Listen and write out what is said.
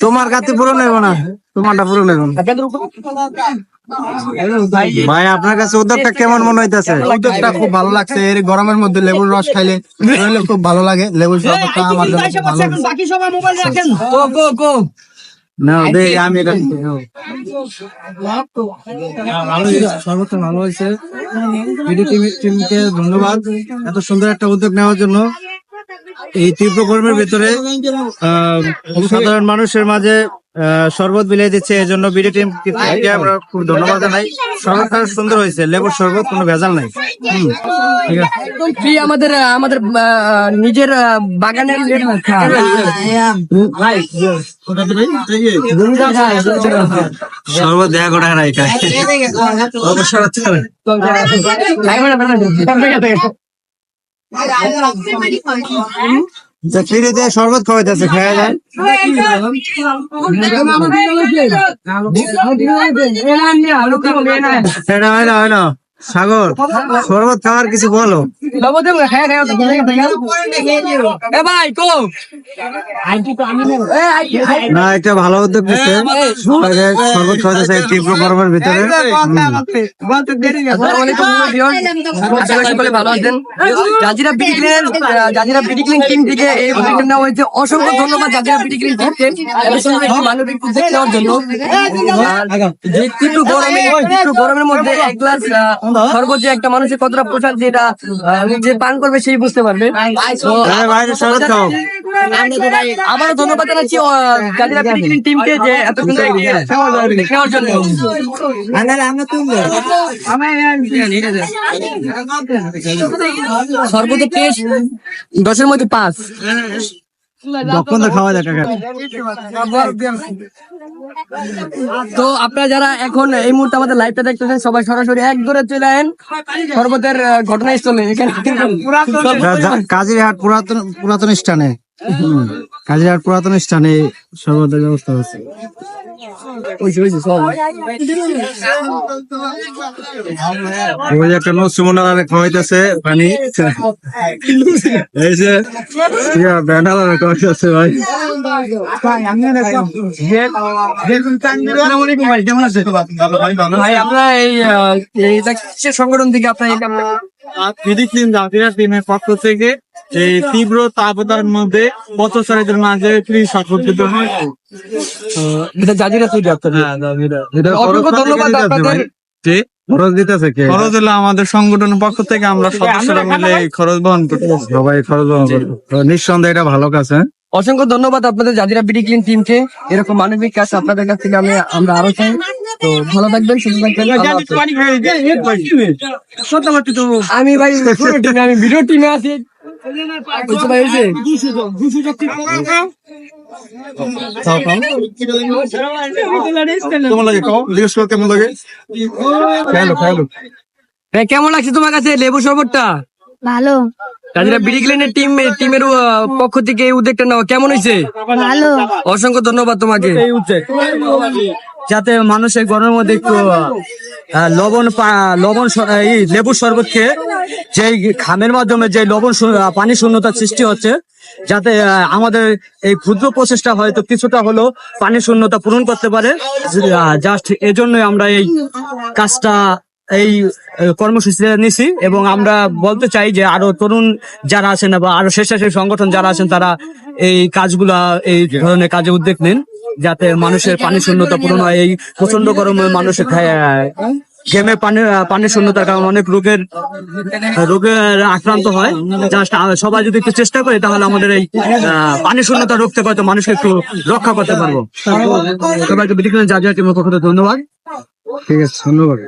তোমার কাছে পুরো নেব না। তোমারটা পুরো নেব ভাই আপনার কাছে উদ্যোগটা কেমন মনে হইতেছে? উদ্যোগটা খুব ভালো লাগছে। এর গরমের মধ্যে লেবুর রস খাইলে খুব ভালো লাগে। লেবুর শরবতটা আমার ভালো। বাকি সবাই মোবাইল রাখেন। না দে আমি সর্বোচ্চ ভালো হয়েছে ভিডিও টিম টিমকে ধন্যবাদ। এত সুন্দর একটা উদ্যোগ নেওয়ার জন্য এই তীব্র কর্মের ভিতরে আহ, সাধারণ মানুষের মাঝে শরবত বিলিয়ে দিচ্ছে এই জন্য ভিডিও টিম আমরা খুব ধন্যবাদ জানাই। শরবতটা সুন্দর হয়েছে লেবুর শরবত কোনো ভেজাল নাই। ঠিক আছে। আমাদের আমাদের নিজের বাগানের শরবত দেখা করা। নাই ফ্রিতে শরবত খাওয়াইতেছে খাওয়া যায় এটা হয় না হয় না সাগর শরবত খাওয়ার কিছু বলো। না একটা ভালো উদ্যোগ নিচ্ছে। শরবত খাওয়াইতেছে এই তীব্র গরমের ভিতরে। জাজিরা জাজিরা টিম থেকে এই উদ্যোগটা নেওয়া হয়েছে। অসংখ্য ধন্যবাদ জাজিরা বিডি টিমকে এত সুন্দর একটি মানবিক উদ্যোগ নেওয়ার জন্য। যে তীব্র গরমে তীব্র গরমের মধ্যে এক গ্লাস সর্বোচ্চ একটা মানুষের কতটা পোশাক যেটা যে পান করবে সেই বুঝতে পারবে। হ্যাঁ, আবারও ধন্যবাদ জানাচ্ছি টিমকে যে এত সুন্দর নেওয়ার জন্য। সর্বোচ্চ টেস্ট দশের মধ্যে পাঁচ। যখন তো আপনারা যারা এখন এই মুহূর্তে আমাদের লাইভটা দেখতেছেন সবাই সরাসরি এক দূরে চলে আইন সর্বতের ঘটনাস্থলে এখানে কাজিরহাট পুরাতন পুরাতন স্থানে। কাজিরহাট পুরাতন স্থানে শরবতের ব্যবস্থা যে একটা নসুমনা খাওয়াইতেছে পানি। এই যে ব্যানার খাওয়াইতেছে ভাই। আমরা এই সংগঠন থেকে আপনার টিমের পক্ষ থেকে এই তীব্র তাপদার মধ্যে পথচারীদের মাঝে ফ্রি হয়। এটা জাজিরা সুইট ধন্যবাদ আপনাদের। খরচ দিতেছে কে? খরচ হলো আমাদের সংগঠনের পক্ষ থেকে আমরা সদস্যরা মিলে খরচ বহন করতেছি সবাই খরচ বহন করে। তো নিঃসন্দেহে এটা ভালো কাজ হ্যাঁ? অসংখ্য ধন্যবাদ আপনাদের জাজিরা বিডি ক্লিন টিমকে। এরকম মানবিক কাজ আপনাদের কাছ থেকে আমি আমরা আরও চাই। তো ভালো থাকবেন সুস্থ থাকবেন। আমি ভাই আমি ভিডিও টিমে আছি। কেমন লাগছে তোমার কাছে লেবু শরবতটা? ভালো। জাজিরা বিডি টিম টিমের পক্ষ থেকে এই উদ্যোগটা নেওয়া কেমন হয়েছে ভালো। অসংখ্য ধন্যবাদ তোমাকে। যাতে মানুষের গরমের মধ্যে একটু লবণ পা- লবণ এই লেবুর শরবত খেয়ে যে খামের মাধ্যমে যে লবণ শূন্য- পানি শূন্যতার সৃষ্টি হচ্ছে যাতে আমাদের এই ক্ষুদ্র প্রচেষ্টা হয়তো কিছুটা হলেও পানি শূন্যতা পূরণ করতে পারে। জাস্ট এজন্যই আমরা এই কাজটা এই কর্মসূচিটা নিছি এবং আমরা বলতে চাই যে আরও তরুণ যারা আছেন বা আরও স্বেচ্ছাসেবী সংগঠন যারা আছেন, তারা এই কাজগুলা, এই ধরনের কাজে উদ্যোগ নেন যাতে মানুষের পানি শূন্যতা পূরণ হয়। এই প্রচণ্ড গরমে মানুষের গেমে পানি পানি শূন্যতার কারণে অনেক রোগের রোগের আক্রান্ত হয়। জাস্ট সবাই যদি একটু চেষ্টা করে তাহলে আমাদের এই পানি শূন্যতা রোগ থেকে হয়তো মানুষকে একটু রক্ষা করতে পারব। সবাইকে বিধি যা যা টিমের ধন্যবাদ। ঠিক আছে, ধন্যবাদ।